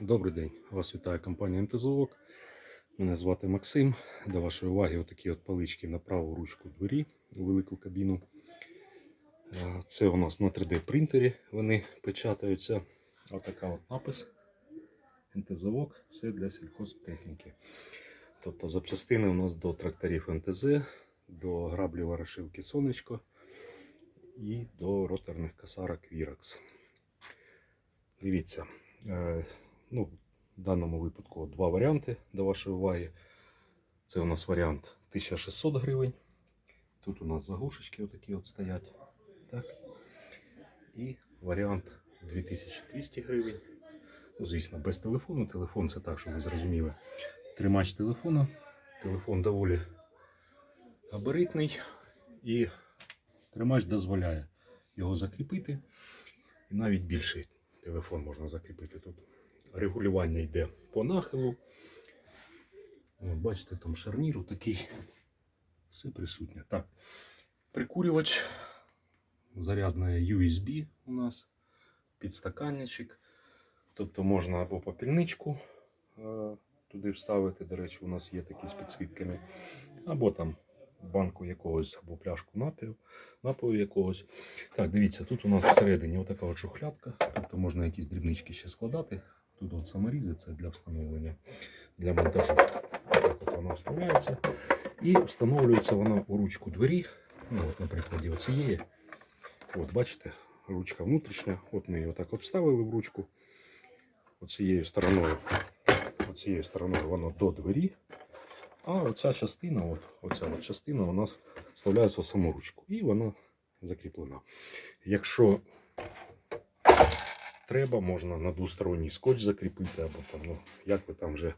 Добрий день, вас вітає компанія МТЗОК. Мене звати Максим. До вашої уваги отакі от палички на праву ручку двері у велику кабіну. Е, Це у нас на 3D принтері вони печатаються. Отака от напис. МТЗОК, все для сільхозтехніки. Тобто запчастини у нас до тракторів МТЗ, до граблів ворошилки Сонечко і до роторних косарок Virax. Дивіться, е, ну, в даному випадку два варіанти до вашої уваги. Це у нас варіант 1600 гривень. Тут у нас заглушечки отакі от стоять. Так. І варіант 2200 гривень. Ну, звісно, без телефону. Телефон це так, щоб ви зрозуміли. Тримач телефона. Телефон доволі габаритний і тримач дозволяє його закріпити. І навіть більший телефон можна закріпити тут. Регулювання йде по нахилу. От, бачите, там шарнір такий. Все присутнє. Так. Прикурювач. Зарядне USB у нас. Підстаканничок. Тобто можна або попільничку е, туди вставити. До речі, у нас є такі з підсвітками. Або там банку якогось, або пляшку напою, напою якогось. Так, дивіться, тут у нас всередині отака от шухлядка. Тобто можна якісь дрібнички ще складати. Тут от саморізи, це для встановлення, для монтажу. Так от вона вставляється. І встановлюється вона у ручку двері. Ну, от, на прикладі оцієї. От, бачите, ручка внутрішня. От ми її отак обставили в ручку. Оцією стороною, оцією стороною воно до двері. А оця частина, от, оця от частина у нас вставляється в саму ручку. І вона закріплена. Якщо треба, можна на двосторонній скотч закріпити, або там, ну, як ви там вже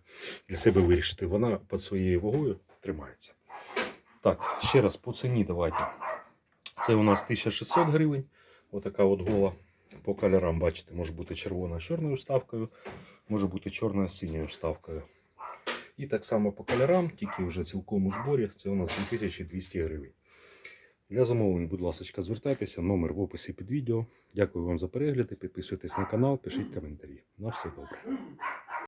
для себе вирішите, вона під своєю вагою тримається. Так, ще раз по ціні давайте. Це у нас 1600 гривень. Отака от гола. По кольорам, бачите, може бути червона з чорною вставкою, може бути чорна з синьою вставкою. І так само по кольорам, тільки вже цілком у зборі, це у нас 2200 гривень. Для замовлень, будь ласка, звертайтеся, номер в описі під відео. Дякую вам за перегляд. Підписуйтесь на канал, пишіть коментарі. На все добре.